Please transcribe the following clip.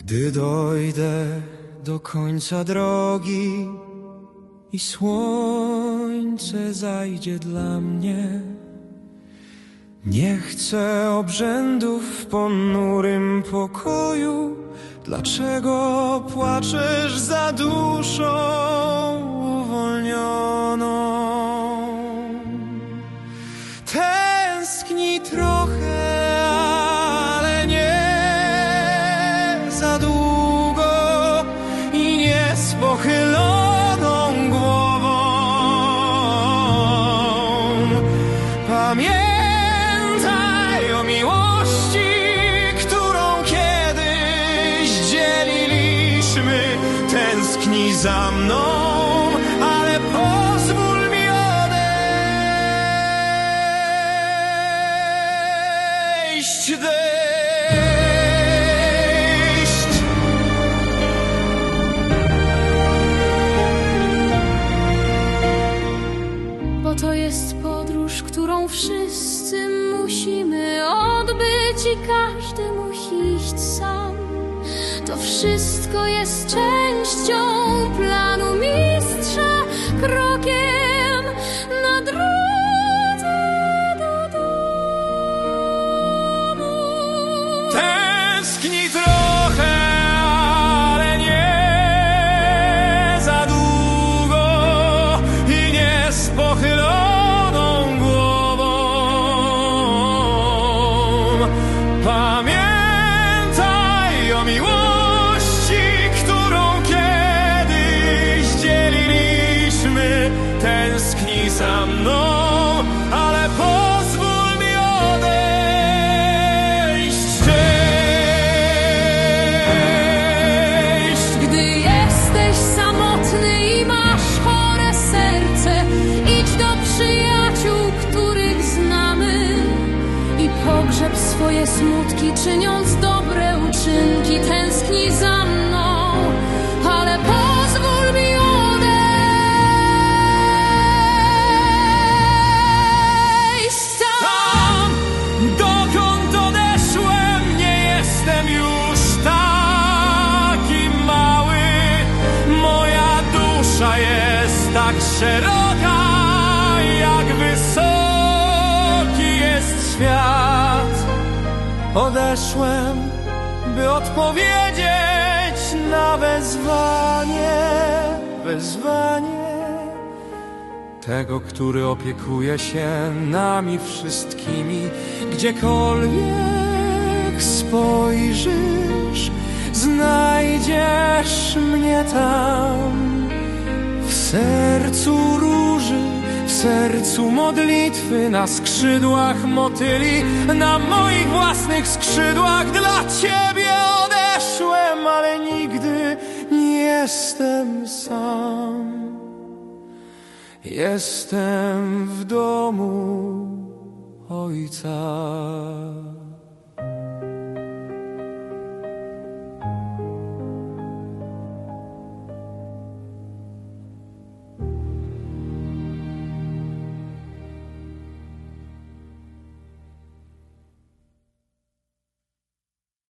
Gdy dojdę do końca drogi i słońce zajdzie dla mnie, nie chcę obrzędów w ponurym pokoju. Dlaczego płaczesz za duszą pochyloną głową. Pamiętaj o miłości, którą kiedyś dzieliliśmy. Tęskni za mną, ale pozwól mi odejść. Odbyć i każdy musi iść sam. To wszystko jest częścią miłości, którą kiedyś dzieliliśmy. Tęskni za mną, ale pozwól mi odejść. Cześć. Gdy jesteś samotny i masz chore serce, idź do przyjaciół, których znamy i pogrzeb swoje smutki, czyniąc dobre uczynki. Tęsknij za mną, ale pozwól mi odejść. Tam, dokąd odeszłem, nie jestem już taki mały. Moja dusza jest tak szeroka, jak wysoki jest świat. Odeszłem, by odpowiedzieć na wezwanie, wezwanie tego, który opiekuje się nami wszystkimi, gdziekolwiek spojrzysz, znajdziesz mnie tam. W sercu róży, w sercu modlitwy, na skrzydłach motyli, na moich własnych skrzydłach dla Ciebie jestem sam. Jestem w domu Ojca.